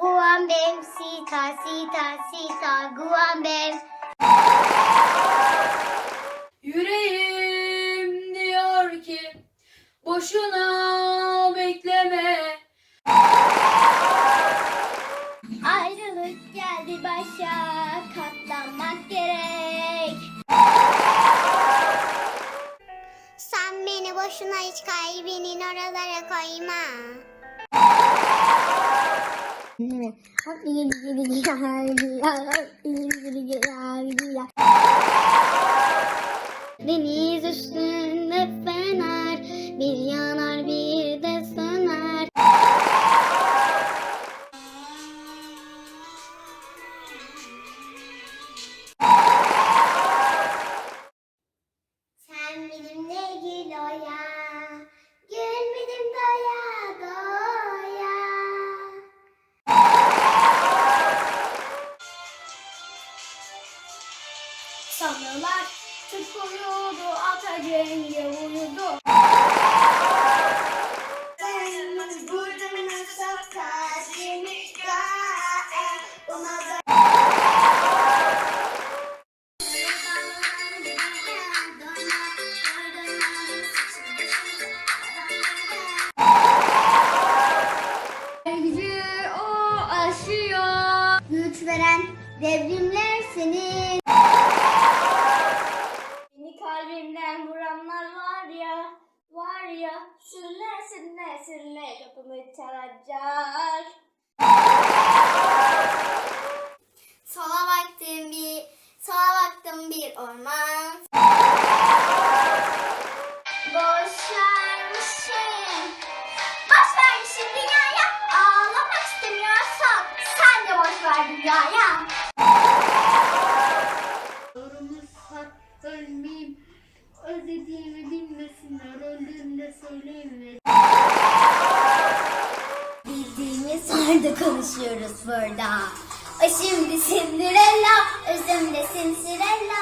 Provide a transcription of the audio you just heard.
Guambem, sita, sita, sita, guambem. Yüreğim diyor ki boşuna bekleme. Ayrılık geldi başa, katlanmak gerek. Sen beni boşuna hiç kalbinin oralara koyma. Deniz üstünde yemişte, buna da Gücü o aşıyor. Güç veren devrimler senin. Beni kalbimden vuranlar var ya, var ya. Sürüle sürüle sürüle kapımı çalacak. Sola baktım bir, sola baktım bir orman. Boş vermişim. Boş vermişim dünyaya. Ağlamak istemiyorsan sen de boş ver dünyaya. Doğrumuzsa ölmeyeyim. Özlediğimi bilmesinler. Öldüğümde söyleyeyim. Bildiğimiz halde konuşuyoruz burada. O şimdi Cinderella, özümde Cinderella.